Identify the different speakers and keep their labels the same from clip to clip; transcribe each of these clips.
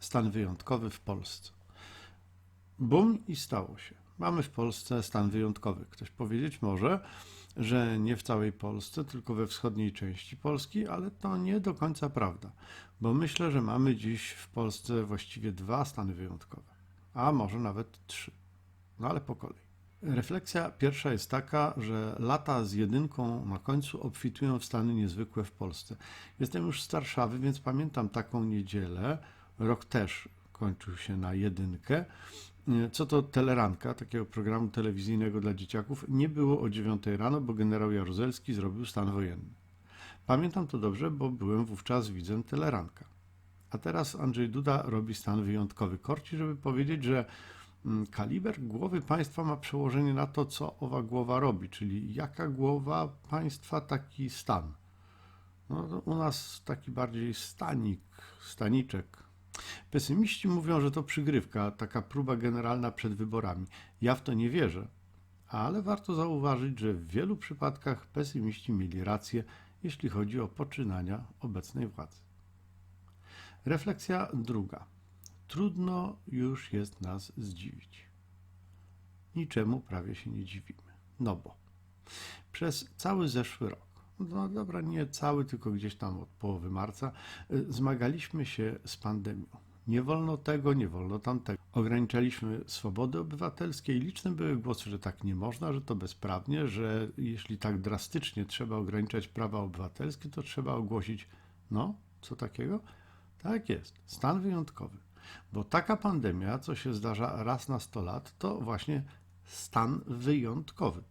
Speaker 1: Stan wyjątkowy w Polsce. Bum i stało się. Mamy w Polsce stan wyjątkowy. Ktoś powiedzieć może, że nie w całej Polsce, tylko we wschodniej części Polski, ale to nie do końca prawda, bo myślę, że mamy dziś w Polsce właściwie dwa stany wyjątkowe, a może nawet trzy. No ale po kolei. Refleksja pierwsza jest taka, że lata z jedynką na końcu obfitują w stany niezwykłe w Polsce. Jestem już z Warszawy, więc pamiętam taką niedzielę. Rok też kończył się na jedynkę. Co to teleranka, takiego programu telewizyjnego dla dzieciaków, nie było o 9 rano, bo generał Jaruzelski zrobił stan wojenny. Pamiętam to dobrze, bo byłem wówczas widzem teleranka. A teraz Andrzej Duda robi stan wyjątkowy. Korci, żeby powiedzieć, że mm, kaliber głowy państwa ma przełożenie na to, co owa głowa robi, czyli jaka głowa państwa, taki stan. No, u nas taki bardziej stanik, staniczek. Pesymiści mówią, że to przygrywka, taka próba generalna przed wyborami. Ja w to nie wierzę, ale warto zauważyć, że w wielu przypadkach pesymiści mieli rację, jeśli chodzi o poczynania obecnej władzy. Refleksja druga. Trudno już jest nas zdziwić. Niczemu prawie się nie dziwimy. No bo przez cały zeszły rok, no dobra, nie cały, tylko gdzieś tam od połowy marca, y, zmagaliśmy się z pandemią. Nie wolno tego, nie wolno tamtego. Ograniczaliśmy swobody obywatelskie i liczne były głosy, że tak nie można, że to bezprawnie, że jeśli tak drastycznie trzeba ograniczać prawa obywatelskie, to trzeba ogłosić, no, co takiego? Tak jest, stan wyjątkowy. Bo taka pandemia, co się zdarza raz na 100 lat, to właśnie stan wyjątkowy.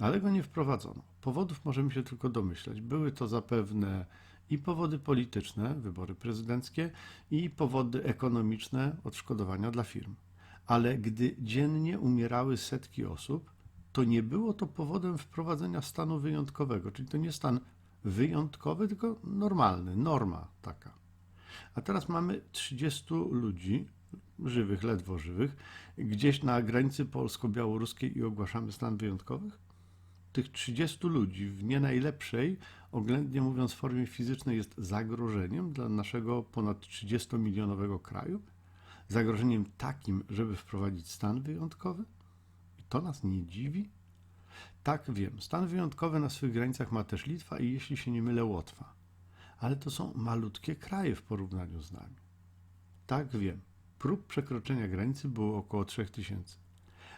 Speaker 1: Ale go nie wprowadzono. Powodów możemy się tylko domyślać. Były to zapewne i powody polityczne, wybory prezydenckie, i powody ekonomiczne, odszkodowania dla firm. Ale gdy dziennie umierały setki osób, to nie było to powodem wprowadzenia stanu wyjątkowego, czyli to nie stan wyjątkowy, tylko normalny, norma taka. A teraz mamy 30 ludzi, żywych, ledwo żywych, gdzieś na granicy polsko-białoruskiej i ogłaszamy stan wyjątkowych? Tych 30 ludzi w nie najlepszej, oględnie mówiąc, formie fizycznej jest zagrożeniem dla naszego ponad 30-milionowego kraju? Zagrożeniem takim, żeby wprowadzić stan wyjątkowy? I to nas nie dziwi? Tak, wiem, stan wyjątkowy na swych granicach ma też Litwa i jeśli się nie mylę Łotwa ale to są malutkie kraje w porównaniu z nami. Tak wiem, prób przekroczenia granicy było około 3000.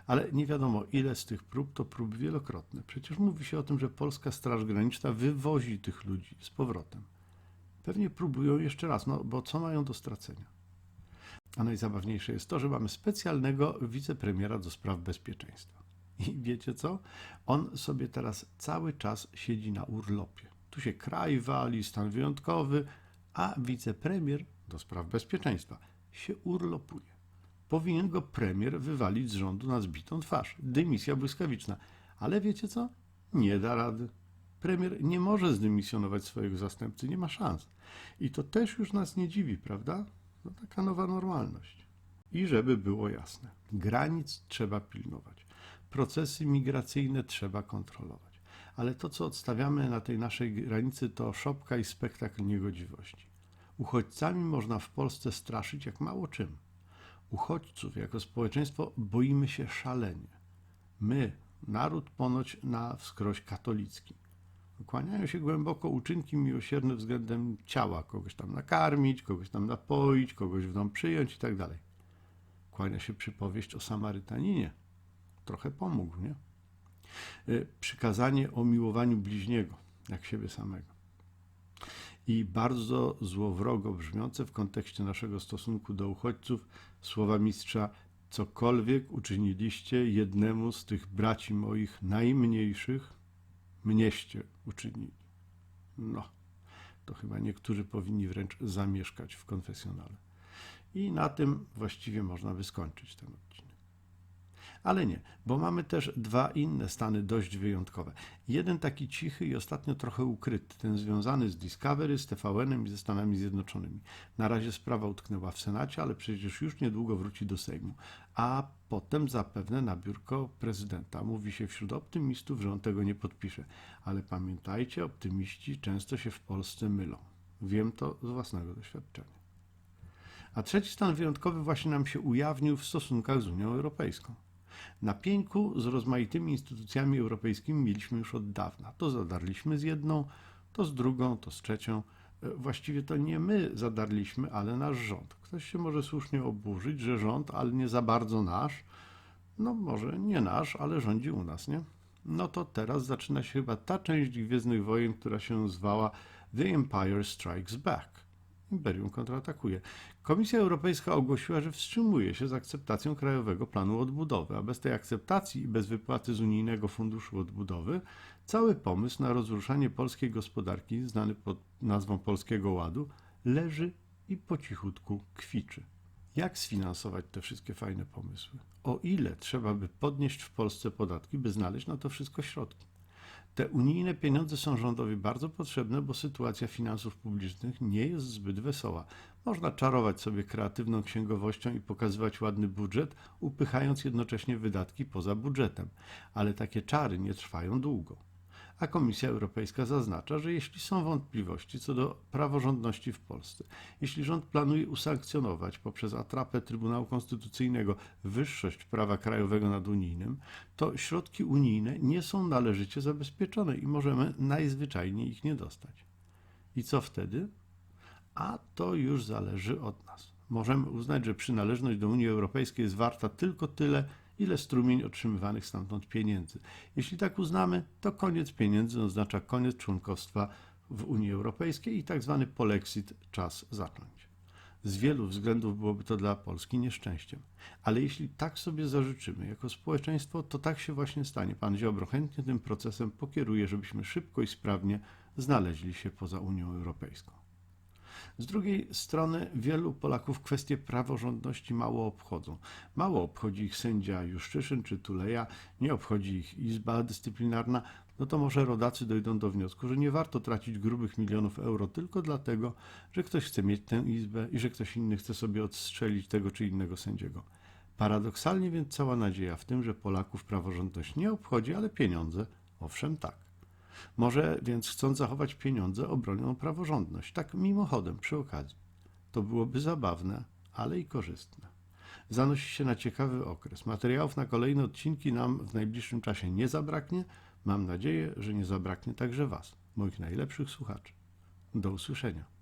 Speaker 1: Ale nie wiadomo, ile z tych prób to próby wielokrotne. Przecież mówi się o tym, że polska Straż Graniczna wywozi tych ludzi z powrotem. Pewnie próbują jeszcze raz, no bo co mają do stracenia? A najzabawniejsze jest to, że mamy specjalnego wicepremiera do spraw bezpieczeństwa. I wiecie co? On sobie teraz cały czas siedzi na urlopie. Tu się kraj wali, stan wyjątkowy, a wicepremier do spraw bezpieczeństwa się urlopuje. Powinien go premier wywalić z rządu na zbitą twarz. Dymisja błyskawiczna. Ale wiecie co? Nie da rady. Premier nie może zdymisjonować swojego zastępcy, nie ma szans. I to też już nas nie dziwi, prawda? No taka nowa normalność. I żeby było jasne, granic trzeba pilnować. Procesy migracyjne trzeba kontrolować ale to, co odstawiamy na tej naszej granicy, to szopka i spektakl niegodziwości. Uchodźcami można w Polsce straszyć jak mało czym. Uchodźców jako społeczeństwo boimy się szalenie. My, naród ponoć na wskroś katolicki. Kłaniają się głęboko uczynki miłosierne względem ciała, kogoś tam nakarmić, kogoś tam napoić, kogoś w dom przyjąć i tak dalej. Kłania się przypowieść o Samarytaninie. Trochę pomógł, nie? Y, przykazanie o miłowaniu bliźniego, jak siebie samego. I bardzo złowrogo brzmiące w kontekście naszego stosunku do uchodźców słowa mistrza: Cokolwiek uczyniliście jednemu z tych braci moich najmniejszych, mnieście uczynili. No, to chyba niektórzy powinni wręcz zamieszkać w konfesjonale. I na tym właściwie można by skończyć ten odcinek. Ale nie, bo mamy też dwa inne stany dość wyjątkowe. Jeden taki cichy i ostatnio trochę ukryty, ten związany z Discovery, z TVN-em i ze Stanami Zjednoczonymi. Na razie sprawa utknęła w Senacie, ale przecież już niedługo wróci do Sejmu. A potem zapewne na biurko prezydenta. Mówi się wśród optymistów, że on tego nie podpisze. Ale pamiętajcie, optymiści często się w Polsce mylą. Wiem to z własnego doświadczenia. A trzeci stan wyjątkowy właśnie nam się ujawnił w stosunkach z Unią Europejską. Na pieńku z rozmaitymi instytucjami europejskimi mieliśmy już od dawna. To zadarliśmy z jedną, to z drugą, to z trzecią. E, Właściwie to nie my zadarliśmy, ale nasz rząd. Ktoś się może słusznie oburzyć, że rząd, ale nie za bardzo nasz. No może nie nasz, ale rządzi u nas, nie? No to teraz zaczyna się chyba ta część Gwiezdnych Wojen, która się zwała The Empire Strikes Back. Imperium kontratakuje. Komisja Europejska ogłosiła, że wstrzymuje się z akceptacją Krajowego Planu Odbudowy, a bez tej akceptacji i bez wypłaty z Unijnego Funduszu Odbudowy cały pomysł na rozruszanie polskiej gospodarki, znany pod nazwą Polskiego Ładu, leży i po cichutku kwiczy. Jak sfinansować te wszystkie fajne pomysły? O ile trzeba by podnieść w Polsce podatki, by znaleźć na to wszystko środki? Te unijne pieniądze są rządowi bardzo potrzebne, bo sytuacja finansów publicznych nie jest zbyt wesoła. Można czarować sobie kreatywną księgowością i pokazywać ładny budżet, upychając jednocześnie wydatki poza budżetem, ale takie czary nie trwają długo. A Komisja Europejska zaznacza, że jeśli są wątpliwości co do praworządności w Polsce, jeśli rząd planuje usankcjonować poprzez atrapę Trybunału Konstytucyjnego wyższość prawa krajowego nad unijnym, to środki unijne nie są należycie zabezpieczone i możemy najzwyczajniej ich nie dostać. I co wtedy? A to już zależy od nas. Możemy uznać, że przynależność do Unii Europejskiej jest warta tylko tyle, ile strumień otrzymywanych stamtąd pieniędzy. Jeśli tak uznamy, to koniec pieniędzy oznacza koniec członkostwa w Unii Europejskiej i tak zwany polexit czas zacząć. Z wielu względów byłoby to dla Polski nieszczęściem. Ale jeśli tak sobie zażyczymy jako społeczeństwo, to tak się właśnie stanie. Pan Ziobro chętnie tym procesem pokieruje, żebyśmy szybko i sprawnie znaleźli się poza Unią Europejską. Z drugiej strony wielu Polaków kwestie praworządności mało obchodzą. Mało obchodzi ich sędzia Juszczyszyn czy Tuleja, nie obchodzi ich Izba Dyscyplinarna, no to może rodacy dojdą do wniosku, że nie warto tracić grubych milionów euro tylko dlatego, że ktoś chce mieć tę izbę i że ktoś inny chce sobie odstrzelić tego czy innego sędziego. Paradoksalnie więc cała nadzieja w tym, że Polaków praworządność nie obchodzi, ale pieniądze, owszem tak. Może więc chcąc zachować pieniądze, obronią praworządność, tak mimochodem, przy okazji. To byłoby zabawne, ale i korzystne. Zanosi się na ciekawy okres. Materiałów na kolejne odcinki nam w najbliższym czasie nie zabraknie. Mam nadzieję, że nie zabraknie także Was, moich najlepszych słuchaczy. Do usłyszenia.